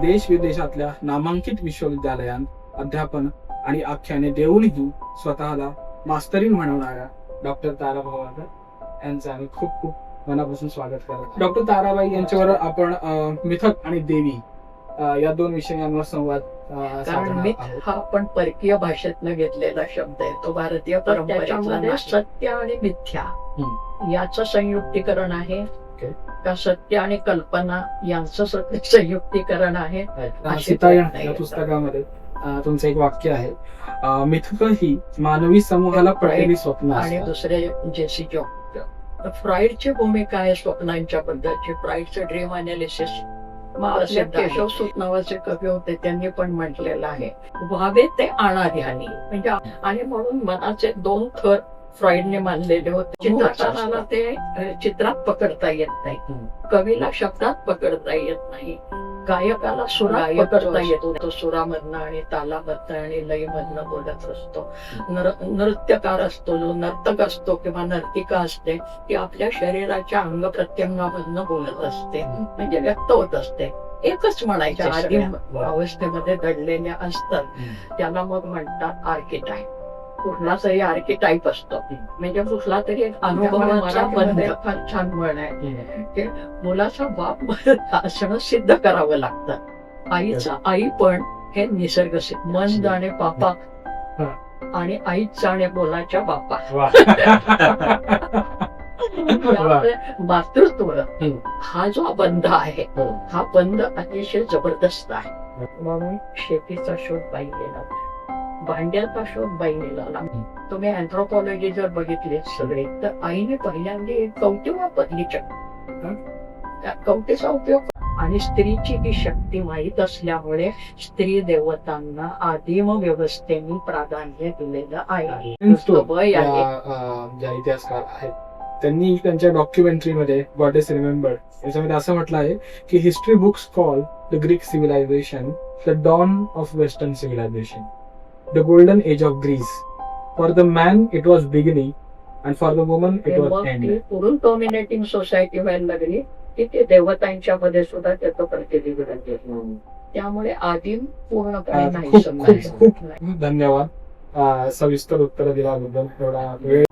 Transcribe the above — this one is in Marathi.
देश विदेशातल्या नामांकित विश्वविद्यालयांत अध्यापन आणि आख्याने देऊनही स्वतःला मास्तरीन म्हणवणाऱ्या डॉक्टर तारा भवारकर यांचं आम्ही खूप खूप मनापासून स्वागत करतो डॉक्टर ताराबाई यांच्यावर आपण मिथक आणि देवी या दोन विषयांवर संवाद कारण मिथ. हा पण परकीय भाषेतनं घेतलेला शब्द आहे तो भारतीय परंपरेतला. सत्य आणि मिथ्या. याचं संयुक्तीकरण आहे Okay. का सत्य आणि कल्पना यांचं संयुक्तीकरण आहे. या. पुस्तकामध्ये तुमचं एक वाक्य आहे. मिथक ही मानवी समूहाला पडलेली स्वप्न आणि. दुसरे जेसी जॉब फ्राईडची भूमिका आहे स्वप्नांच्या बद्दलची. फ्राईडचं ड्रीम अनालिसिस केशव सूत नावाचे कवी होते त्यांनी पण म्हटलेलं आहे. व्हावे ते आणा ध्यानी म्हणजे आणि म्हणून मनाचे दोन थर फ्रॉइडने मानलेले होते. चित्रकाराला ते चित्रात पकडता येत नाही. कवीला शब्दात पकडता येत नाही. गायकाला पकडता जो येतो तो सुरामधनं आणि तालामधनं आणि लयमधनं बोलत असतो. नर नृत्यकार असतो जो नर्तक असतो किंवा नर्तिका असते ती आपल्या शरीराच्या अंग प्रत्यंगामधनं बोलत असते. म्हणजे व्यक्त होत असते. एकच म्हणायच्या आधी. अवस्थेमध्ये दडलेल्या असतात. त्याला मग म्हणतात आर्किटाईप कुठलाचाही आर्किटाईप असतो. म्हणजे कुठला तरी एक अनुभवाचा फार छान म्हण आहे. मुलाचा बाप असणं सिद्ध करावं लागतं. आईचा आई पण हे निसर्ग सिद्ध मन जाणे पापा आणि आईच जाणे मुलाच्या बापा. मातृत्व. हा जो बंध आहे हो. हा बंध अतिशय जबरदस्त आहे. म्हणून शेतीचा शोध बाईने शोध बाईने लावला तुम्ही अँथ्रोपॉलॉजी जर बघितली सगळे तर आईने पहिल्यांदा कवटी वापरली. त्या कवटीचा उपयोग आणि स्त्रीची ही शक्ती माहीत असल्यामुळे स्त्री देवतांना आदिम व्यवस्थेने प्राधान्य दिलेलं आहे. ज्या इतिहासकार आहेत त्यांनी त्यांच्या डॉक्युमेंटरीमध्ये गॉड इज रिमेंबर्ड याच्यामध्ये असं म्हटलं आहे की history books call the Greek civilization the dawn of western civilization the golden age of Greece for the man it was beginning and for the woman it ती पुरुष डॉमिनेटिंग सोसायटी व्हायला लागली. की ते देवतांच्या मध्ये सुद्धा त्याचं प्रतिनिधित्व केलं. त्यामुळे आदिम पूर्णपणे नाही खूप- समजायचं खूप- धन्यवाद. अं, सविस्तर उत्तर दिल्याबद्दल एवढा वेळ